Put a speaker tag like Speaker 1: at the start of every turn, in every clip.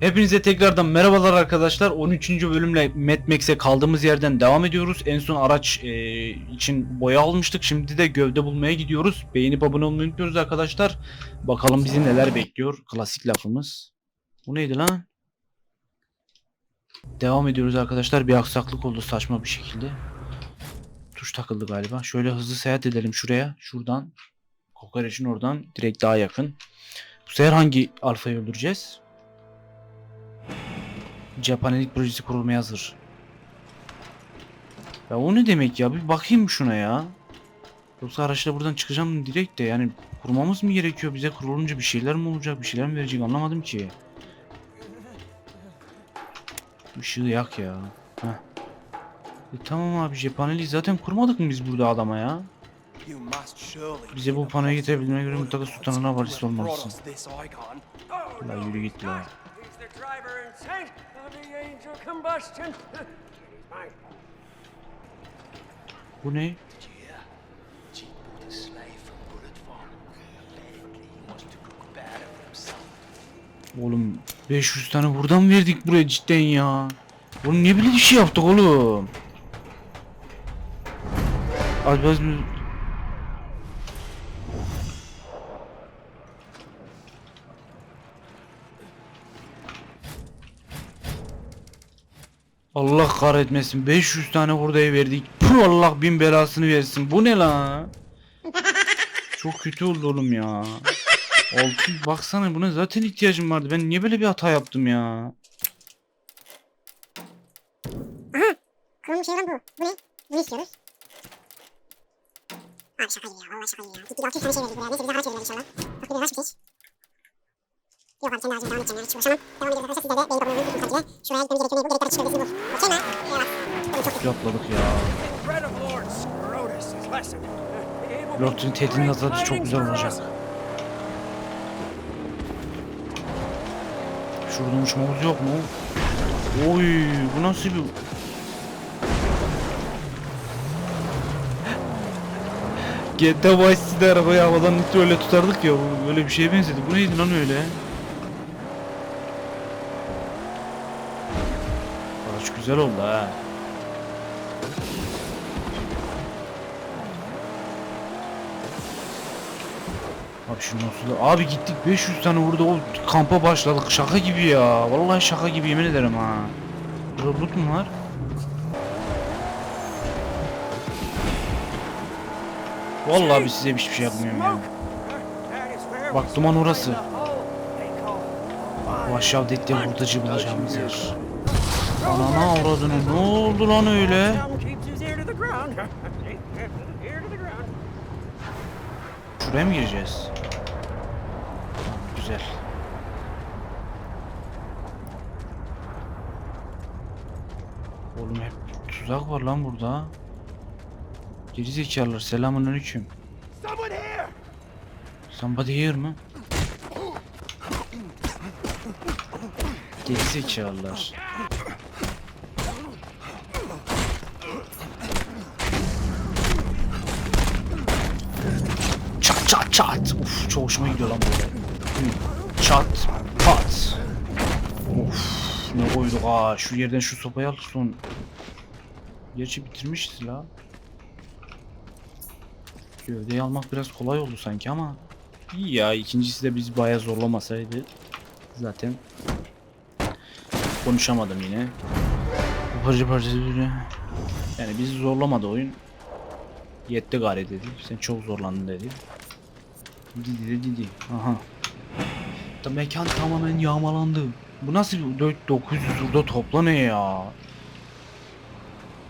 Speaker 1: Hepinize tekrardan merhabalar arkadaşlar. 13. bölümle Mad Max'e kaldığımız yerden devam ediyoruz. En son araç e, için boya almıştık. Şimdi de gövde bulmaya gidiyoruz. Beğenip abone olmayı unutmuyoruz arkadaşlar. Bakalım bizi neler bekliyor. Klasik lafımız. Bu neydi lan? Devam ediyoruz arkadaşlar. Bir aksaklık oldu saçma bir şekilde. Tuş takıldı galiba. Şöyle hızlı seyahat edelim şuraya. Şuradan. Kokoreç'in oradan. Direkt daha yakın. Bu sefer hangi alfayı öldüreceğiz? Cephanelik projesi kurulmaya hazır. Ya o ne demek ya? Bir bakayım şuna ya. Yoksa araçla buradan çıkacağım direkt de yani kurmamız mı gerekiyor? Bize kurulunca bir şeyler mi olacak? Bir şeyler mi verecek? Anlamadım ki. Işığı yak ya. Heh. E tamam abi cephaneliği zaten kurmadık mı biz burada adama ya? Bize bu panoyu getirebildiğine göre mutlaka sultanın havalisi olmalısın. La yürü git la.
Speaker 2: Driver and saint of the angel combustion. He's mine.
Speaker 1: Bu ne? Oğlum 500 tane buradan verdik buraya cidden ya. Oğlum niye böyle bir şey yaptık oğlum? Az biraz Allah kahretmesin 500 tane hurdaya verdik. Puh Allah bin belasını versin. Bu ne la? Çok kötü oldu oğlum ya. Altı baksana buna zaten ihtiyacım vardı. Ben niye böyle bir hata yaptım ya?
Speaker 3: Kurulmuş şey lan bu. Bu ne? Bunu istiyoruz. Abi şaka gibi ya. Vallahi şaka gibi ya. Gittik 600 tane şey verdik buraya. Neyse bize haraç verirler inşallah. Bak bir haraç bir şey. Yok abi devam edeceğim yani. Hiç uğraşamam. Devam ediyoruz arkadaşlar. Sizler de beyin kablolarını tutun takibe. Şuraya gitmemiz gerekiyor. Bu? Gerekli çıkabilirsiniz bu. Okey mi? Eyvallah.
Speaker 1: Ya. Lord'un tehdidinin adı çok güzel olacak. Şuradan uçmamız yok mu? Oy bu nasıl bir... GTA Vice City'de arabayı havadan öyle tutardık ya böyle bir şeye benzedi. Bu neydi lan öyle? Güzel oldu ha. Abi şu nasıl? Abi gittik 500 tane burada o kampa başladık. Şaka gibi ya. Vallahi şaka gibi yemin ederim ha. Loot mu var? Vallahi bir size hiçbir şey yapmıyorum ya. Bak, duman orası. Bu aşağı dekte hurdacı bulacağımız yer. Anana avradını ne oldu lan öyle? Şuraya mı gireceğiz? Güzel. Oğlum hep tuzak var lan burada. Geri zekalılar selamun aleyküm. Somebody here mı? Geri zekalılar. Çat. Uf çok hoşuma gidiyor lan. Hı. Çat pat. Of ne koyduk ha. Şu yerden şu sopayı al son. Gerçi bitirmişiz la. Gövdeyi almak biraz kolay oldu sanki ama iyi ya ikincisi de bizi bayağı zorlamasaydı zaten konuşamadım yine. Parça parça böyle. Yani bizi zorlamadı oyun. Yetti gari dedi. Sen çok zorlandın dedi. Didi de didi. Aha. Da mekan tamamen yağmalandı. Bu nasıl bir 4 900 burada topla ne ya?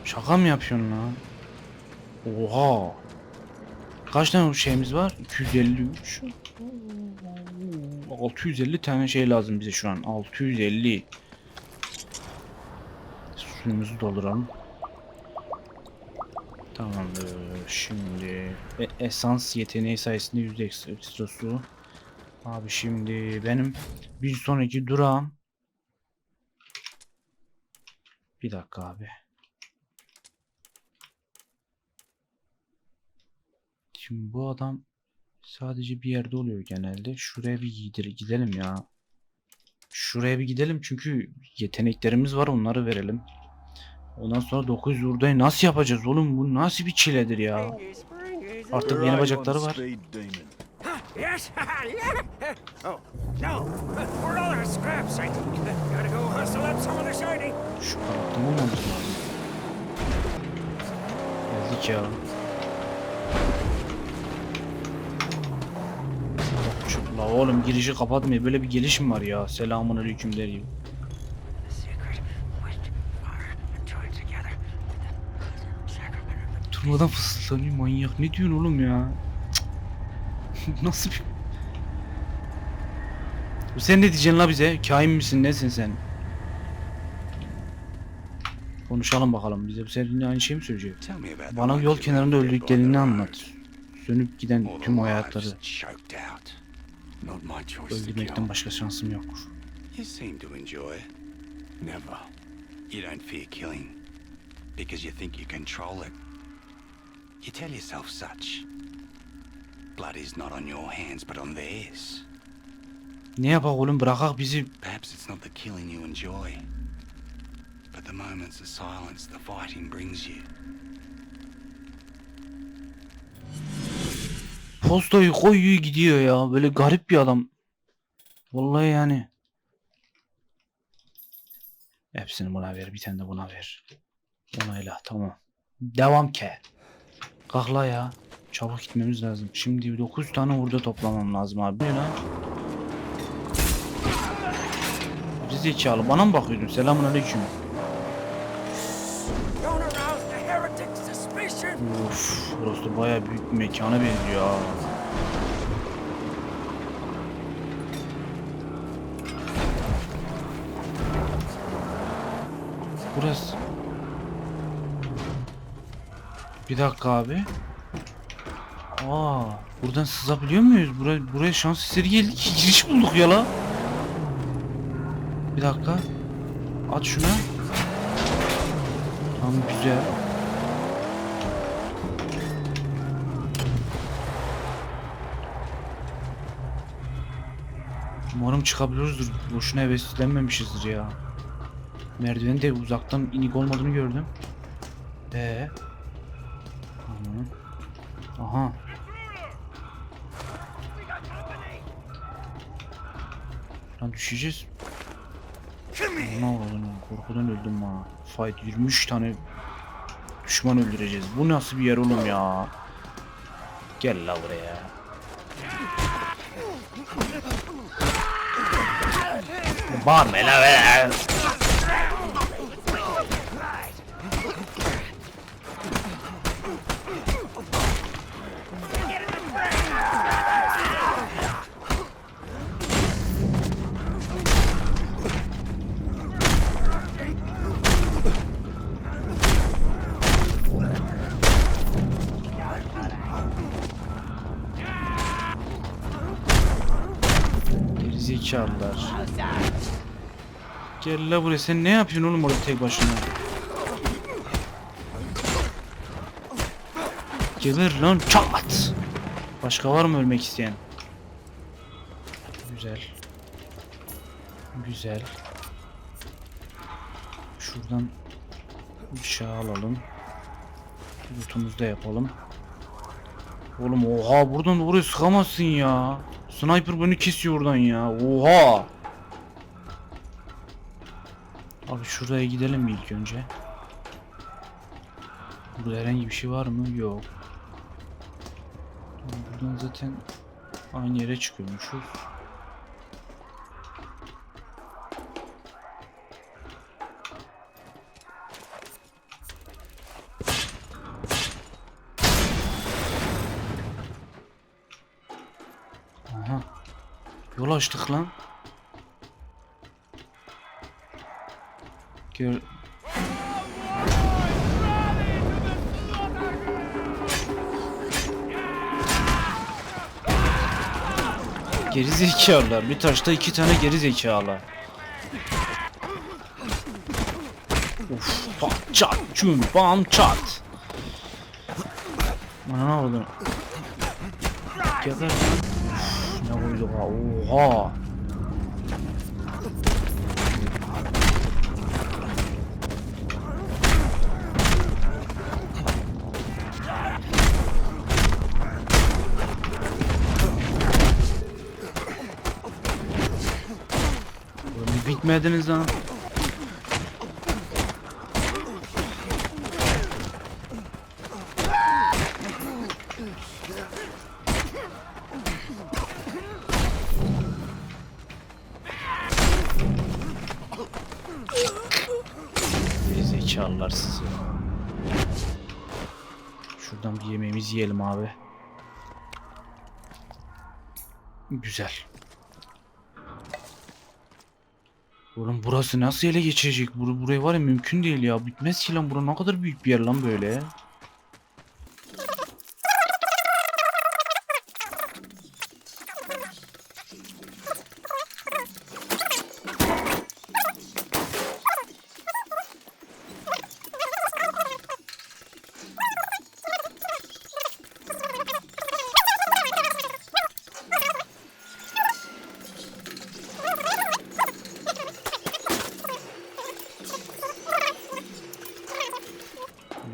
Speaker 1: Şaka mı yapıyorsun lan? Oha. Kaç tane şeyimiz var? 253. 650 tane şey lazım bize şu an. 650. Suyumuzu dolduralım. Tamamdır. Şimdi e- esans yeteneği sayesinde yüzde ekstra su. Abi şimdi benim bir sonraki durağım. Bir dakika abi. Şimdi bu adam sadece bir yerde oluyor genelde. Şuraya bir giydir gidelim ya. Şuraya bir gidelim çünkü yeteneklerimiz var onları verelim. Ondan sonra 900 hurdayı nasıl yapacağız oğlum bu nasıl bir çiledir ya. Artık yeni bacakları var.
Speaker 2: Yes, yeah. Oh,
Speaker 1: olmamız lazım? Geldik ya. Şu- La oğlum girişi kapatmıyor. Böyle bir gelişim var ya. Selamun aleyküm der gibi.
Speaker 2: The secret went far and joined together. The sacrament of the
Speaker 1: Durmadan fısıldanıyor manyak. Ne diyorsun oğlum ya? Nasıl bir... Sen ne diyeceksin la bize? Kain misin nesin sen? Konuşalım bakalım. Bize yine aynı şey mi söyleyecek? Bana yol kenarında öldüklerini anlat. Sönüp giden tüm hayatları öldürmekten başka şansım yok.
Speaker 4: You seem to enjoy it. Never. You don't fear killing because you think you control it. You tell yourself such. Blood is not on your hands but on theirs.
Speaker 1: Ne yapak oğlum bırakak bizi
Speaker 4: Perhaps it's not the killing you enjoy, but the moments of silence the fighting brings you.
Speaker 1: postayı koyuyor gidiyor ya. Böyle garip bir adam. Vallahi yani. Hepsini buna ver. Bir tane de buna ver. Onayla. Tamam. Devam ke. Kalkla ya. Çabuk gitmemiz lazım. Şimdi 9 tane hurda toplamam lazım abi. Ne lan? Zekalı bana mı bakıyordun? Selamun aleyküm. Of, burası da bayağı büyük bir mekana benziyor ha. Burası. Bir dakika abi. Aa, buradan sızabiliyor muyuz? Buraya, buraya şans eseri geldik. Giriş bulduk ya la. Bir dakika. At şuna. Tamam güzel. Umarım çıkabiliyoruzdur. Boşuna heveslenmemişizdir ya. Merdivenin de uzaktan inik olmadığını gördüm. Ee. Aha. Lan düşeceğiz. Ne oldu lan? Korkudan öldüm ha. Fight 23 tane düşman öldüreceğiz. Bu nasıl bir yer oğlum ya? Gel la buraya. Bağırma la. Gerizekalılar. Gel la buraya sen ne yapıyorsun oğlum orada tek başına? Geber lan çat. Başka var mı ölmek isteyen? Güzel. Güzel. Şuradan bıçağı alalım. Lootumuzu da yapalım. Oğlum oha buradan oraya sıkamazsın ya. Sniper beni kesiyor oradan ya. Oha. Abi şuraya gidelim mi ilk önce? Burada herhangi bir şey var mı? Yok. Buradan zaten aynı yere çıkıyormuşuz. Yol açtık lan. Gör... Geri zekalılar. Bir taşta iki tane geri zekalı. Uf, pat çat çüm bam çat. Ne oldu? Geber diyor ha. Oha. Bitmediniz lan. Yiyelim abi. Güzel. Oğlum burası nasıl ele geçecek? Bur buraya var ya mümkün değil ya. Bitmez ki lan. Bura ne kadar büyük bir yer lan böyle.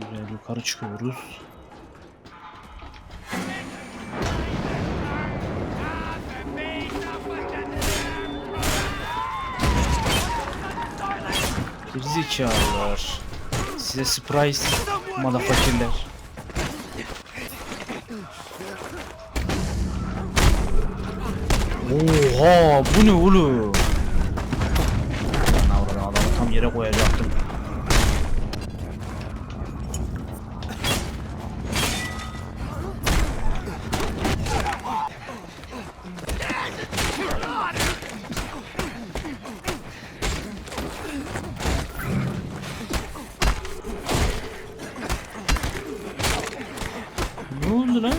Speaker 1: Güzel yukarı çıkıyoruz. Gerizekalılar. Size surprise motherfucker'ler. Oha bu ne oğlum? Oldu lan?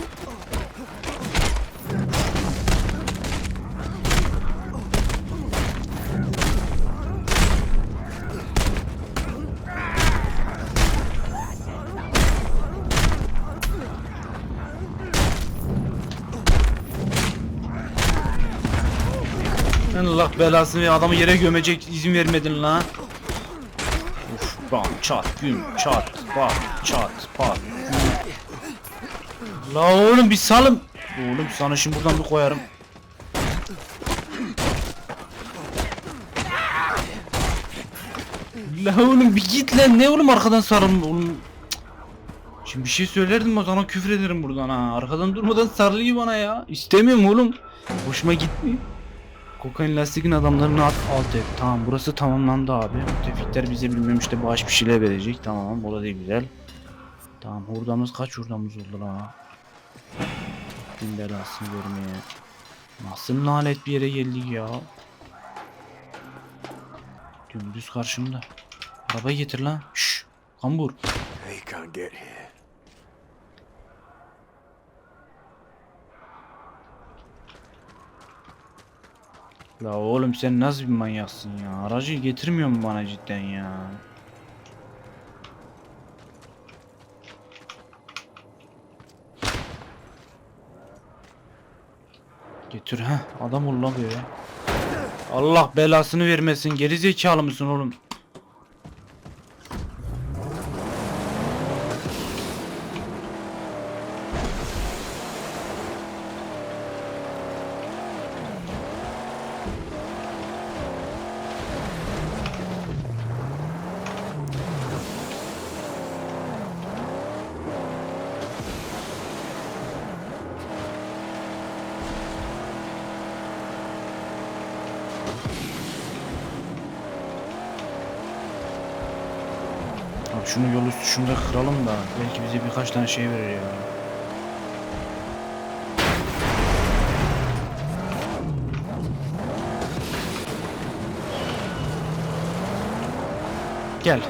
Speaker 1: Allah belasını ver adamı yere gömecek izin vermedin la. Uf bam çat güm çat bam çat güm. La oğlum bir salım. Oğlum sana şimdi buradan bir koyarım. La oğlum bir git lan ne oğlum arkadan sarılma oğlum. Şimdi bir şey söylerdim o sana küfür ederim buradan ha. Arkadan durmadan sarılıyor bana ya. İstemiyorum oğlum. Hoşuma gitmiyor. Kokain lastikin adamlarını at, alt et. Tamam burası tamamlandı abi. Müttefikler bize bilmem işte bağış bir şeyler verecek. Tamam o da değil güzel. Tamam hurdamız kaç hurdamız oldu la? Bin belasını vermeye. Nasıl lanet bir yere geldik ya? Dümdüz karşımda. Arabayı getir lan. Şşş. Kambur.
Speaker 2: They can't get here.
Speaker 1: La oğlum sen nasıl bir manyaksın ya? Aracı getirmiyor mu bana cidden ya? Getir ha adam ol lan. Allah belasını vermesin geri zekalı mısın oğlum? Şunu yol üstü şunu kıralım da belki bize birkaç tane şey verir ya. Gel.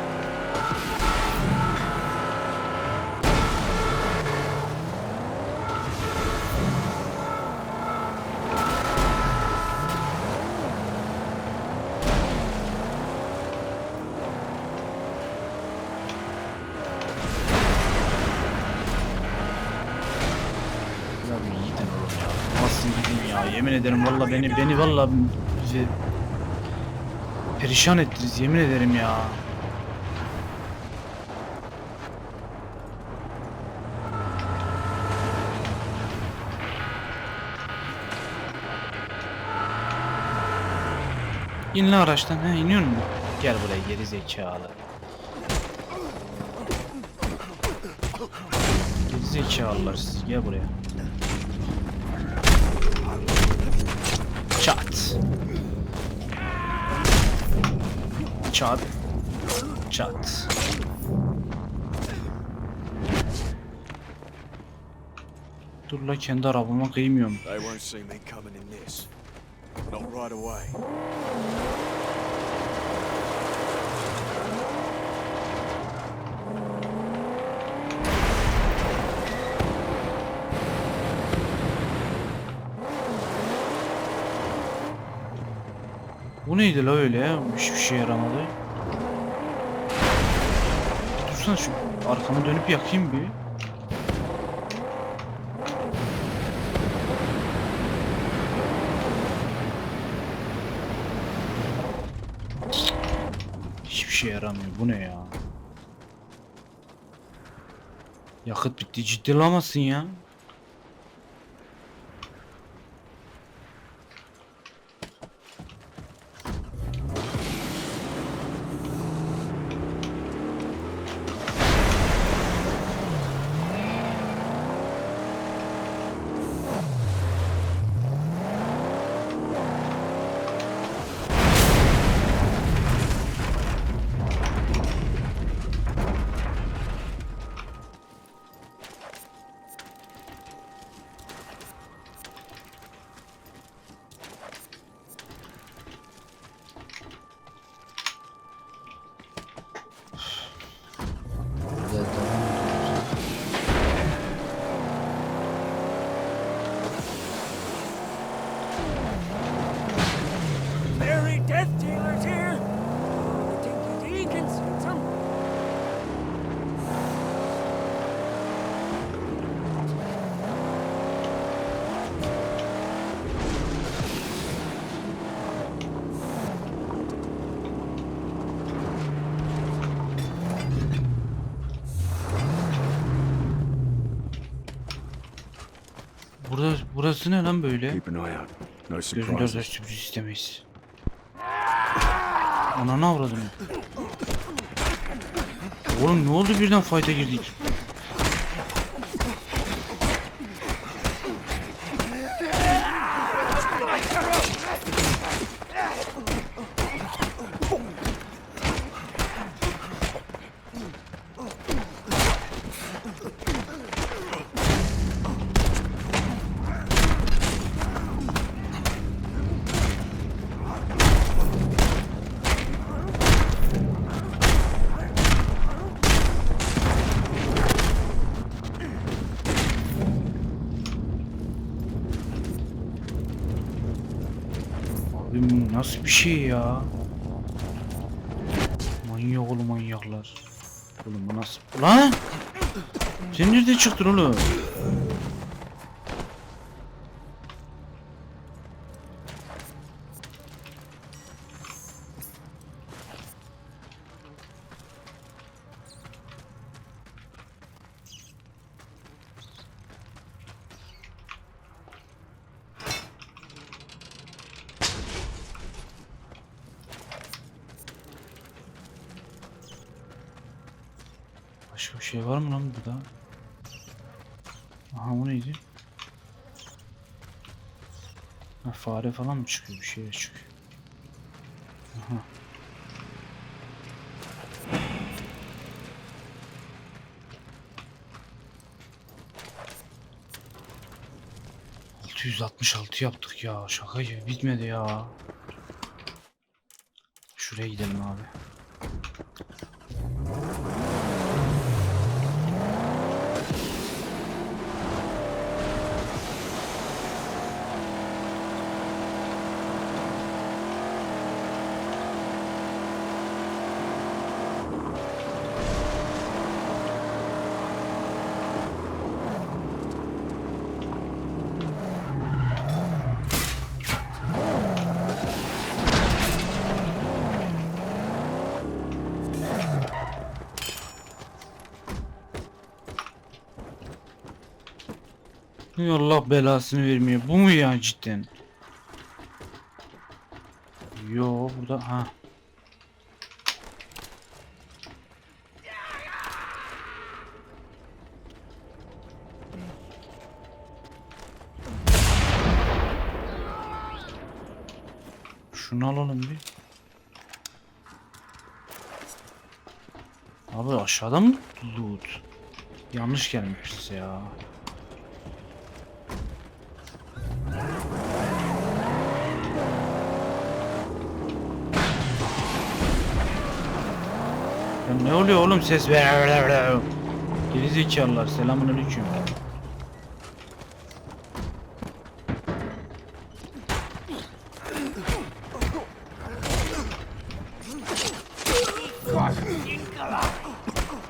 Speaker 1: Gideyim ya yemin ederim valla beni beni valla bizi perişan ettiniz yemin ederim ya. İn lan araçtan. He iniyor mu? Gel buraya geri zekalı. Geri zekalılar siz gel buraya. Çat. Çat. Çat. Dur la kendi arabama kıymıyorum.
Speaker 5: They won't see me coming in this. Not right away.
Speaker 1: Bu neydi la öyle ya? Hiçbir şey yaramadı. Dursana şu arkamı dönüp yakayım bir. Hiçbir şey yaramıyor. Bu ne ya? Yakıt bitti. Ciddi olamazsın ya. Burası ne lan böyle? Gözüm dört
Speaker 5: surprises.
Speaker 1: sürpriz istemeyiz. Ananı avradım. Oğlum ne oldu birden fayda girdik? Nereden çıktın oğlum? Başka bir şey var mı lan burada? Aha bu neydi? Ha, fare falan mı çıkıyor? Bir şey çıkıyor. Aha. ...666 yaptık ya. Şaka gibi bitmedi ya. Şuraya gidelim abi. Hay Allah belasını vermiyor. Bu mu ya cidden? Yo burada ha. Şunu alalım bir. Abi aşağıda mı loot? Yanlış gelmişiz ya. Ne oluyor oğlum ses? Geri zekalılar. Selamun aleyküm.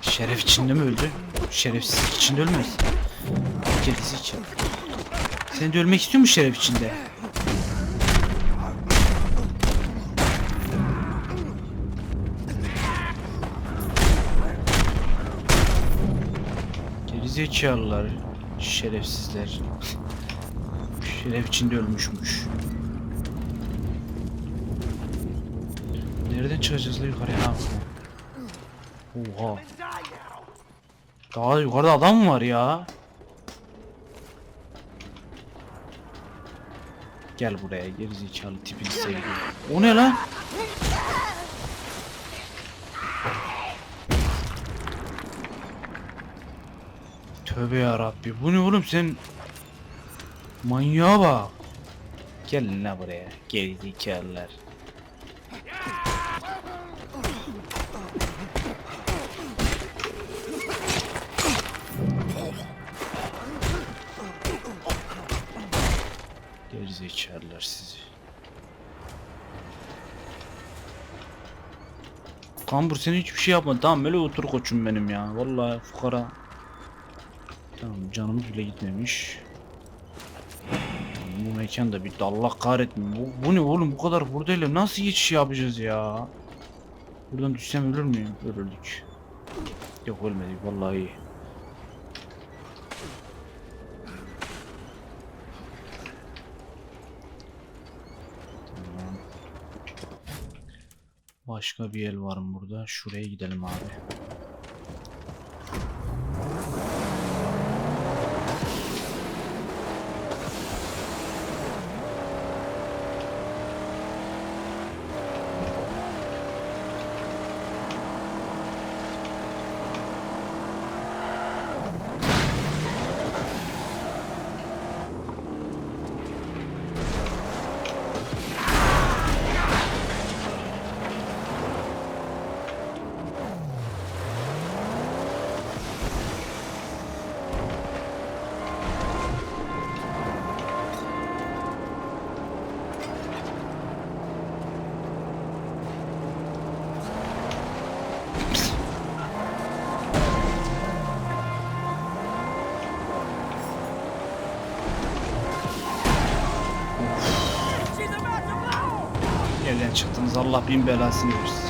Speaker 1: Şeref içinde mi öldü? Şerefsiz içinde ölmez. İçin. Sen de ölmek istiyor musun şeref içinde? Gerizekalılar, şerefsizler. Şeref içinde ölmüşmüş. Nereden çıkacağız la yukarıya? Oha. Daha yukarıda adam var ya? Gel buraya gerizekalı tipini sevdi. O ne lan? Tövbe ya Rabbi. Bu ne oğlum sen? Manyağa bak. Gelin la buraya. Gerizekalılar. Gerizekalılar sizi. Kambur sen hiçbir şey yapma. Tamam böyle otur koçum benim ya. Vallahi fukara. Tamam canımız bile gitmemiş. Bu mekan bir Allah kahretmiyor. Bu, bu ne oğlum bu kadar buradayla nasıl geçiş yapacağız ya? Buradan düşsem ölür müyüm? Ölürdük. Yok ölmedik vallahi. Başka bir el var mı burada? Şuraya gidelim abi. Allah bin belasını versin.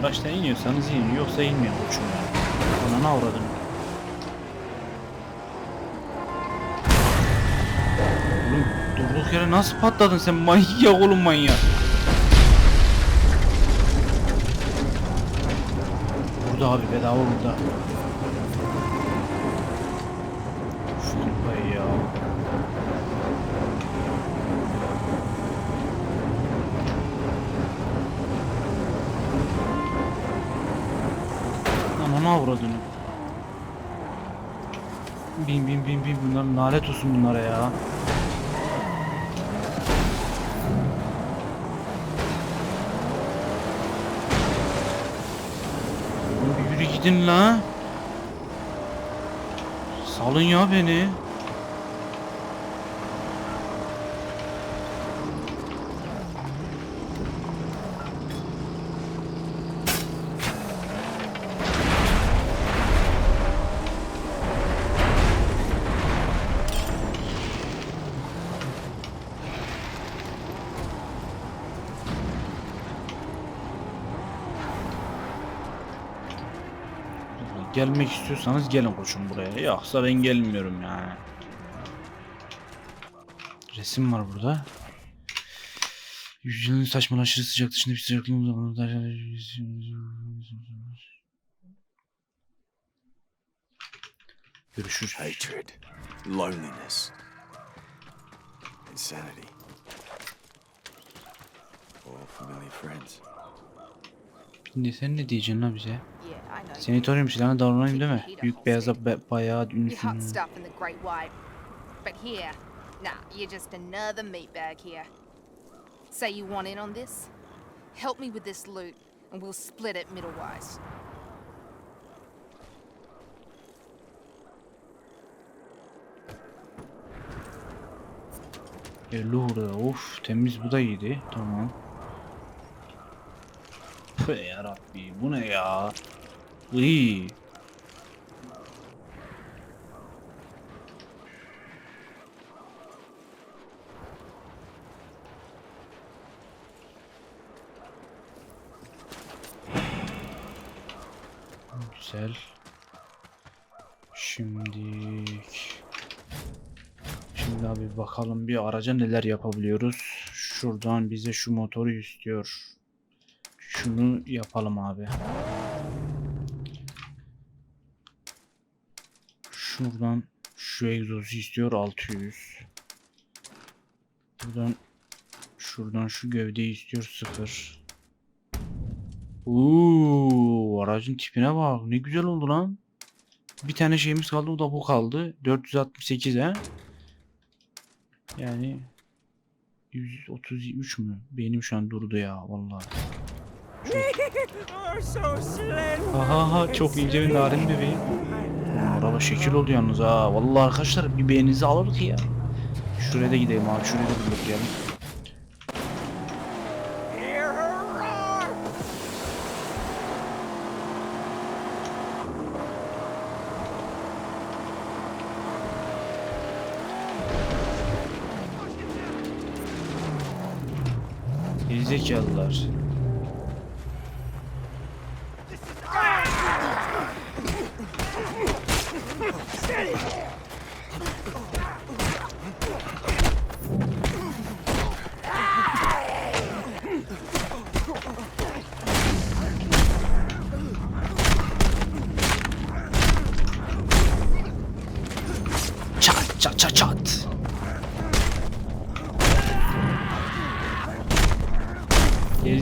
Speaker 1: Araçtan iniyorsanız inin yoksa inmeyin ya. Bana ne avradın? Oğlum durduk yere nasıl patladın sen manyak oğlum manyak. Burada abi bedava burada. Kafayı ya. Avradını. Bin bin bin bin bunlar nalet olsun bunlara ya. Bir yürü gidin la. Salın ya beni. Gelmek istiyorsanız gelin koçum buraya. Yoksa ben gelmiyorum yani. Resim var burada. Yüzyılın saçma aşırı sıcak dışında bir sıcaklığın zamanında Görüşürüz.
Speaker 5: Hatred, loneliness, insanity. All familiar friends.
Speaker 1: Şimdi sen ne diyeceksin la bize? Seni tanıyorum silahına davranayım değil mi? Büyük beyaza be- bayağı ünlüsün.
Speaker 6: But here, nah, you're just another meatbag here. Say you want in on this? Help me with this loot, and we'll split it middlewise.
Speaker 1: Hurda. Of temiz bu da iyiydi. Tamam. Püh yarabbi bu ne ya? İyi. Güzel. Şimdi Şimdi abi bakalım bir araca neler yapabiliyoruz. Şuradan bize şu motoru istiyor. Şunu yapalım abi. Şuradan şu egzozu istiyor 600. Buradan şuradan şu gövdeyi istiyor 0. Uuu aracın tipine bak ne güzel oldu lan. Bir tane şeyimiz kaldı o da bu kaldı. 468 he. Yani 133 mü? Beynim şu an durdu ya vallahi. Aha ha çok ince bir narin bebeğim. Araba şekil oldu yalnız ha. Vallahi arkadaşlar bir beğeninizi alırdık ya. Şuraya da gidelim abi. Şuraya da bir bakayım.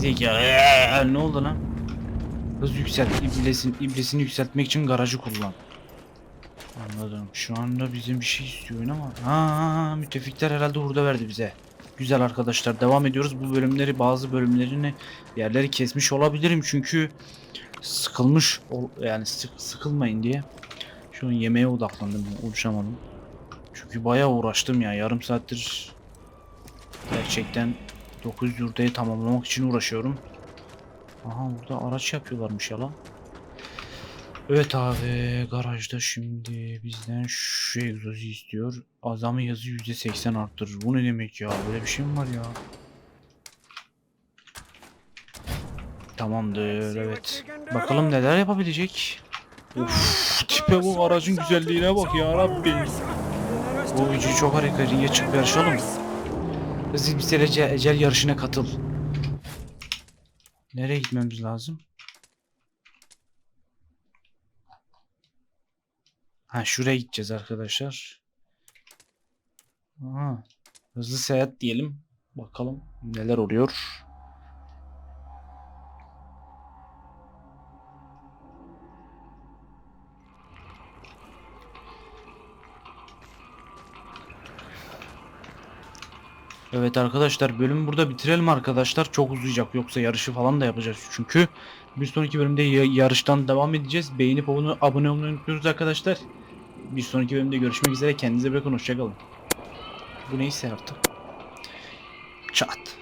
Speaker 1: Gerizekalı. Eee, ne oldu lan? Hız yükselt. İblesin, iblesini yükseltmek için garajı kullan. Anladım. Şu anda bizim bir şey istiyor ama. Ha, müttefikler herhalde hurda verdi bize. Güzel arkadaşlar devam ediyoruz. Bu bölümleri bazı bölümlerini yerleri kesmiş olabilirim çünkü sıkılmış yani sık, sıkılmayın diye. Şu an yemeğe odaklandım. Uğraşamadım. Çünkü bayağı uğraştım ya. Yarım saattir gerçekten 9 yurdayı tamamlamak için uğraşıyorum. Aha burada araç yapıyorlarmış ya lan. Evet abi garajda şimdi bizden şu egzozu istiyor. Azami yazı %80 arttırır. Bu ne demek ya? Böyle bir şey mi var ya? Tamamdır evet. Bakalım neler yapabilecek. Uf tipe bu aracın güzelliğine bak ya Rabbi. Bu gücü çok harika. Ringe çık yarışalım. Hızlı bir sene ece- ecel yarışına katıl. Nereye gitmemiz lazım? Ha şuraya gideceğiz arkadaşlar. Aha, hızlı seyahat diyelim. Bakalım neler oluyor. Evet arkadaşlar bölümü burada bitirelim arkadaşlar. Çok uzayacak yoksa yarışı falan da yapacağız çünkü. Bir sonraki bölümde ya- yarıştan devam edeceğiz. Beğenip abone olmayı unutmuyoruz arkadaşlar. Bir sonraki bölümde görüşmek üzere. Kendinize bakın. Hoşçakalın. Bu neyse artık. Çat.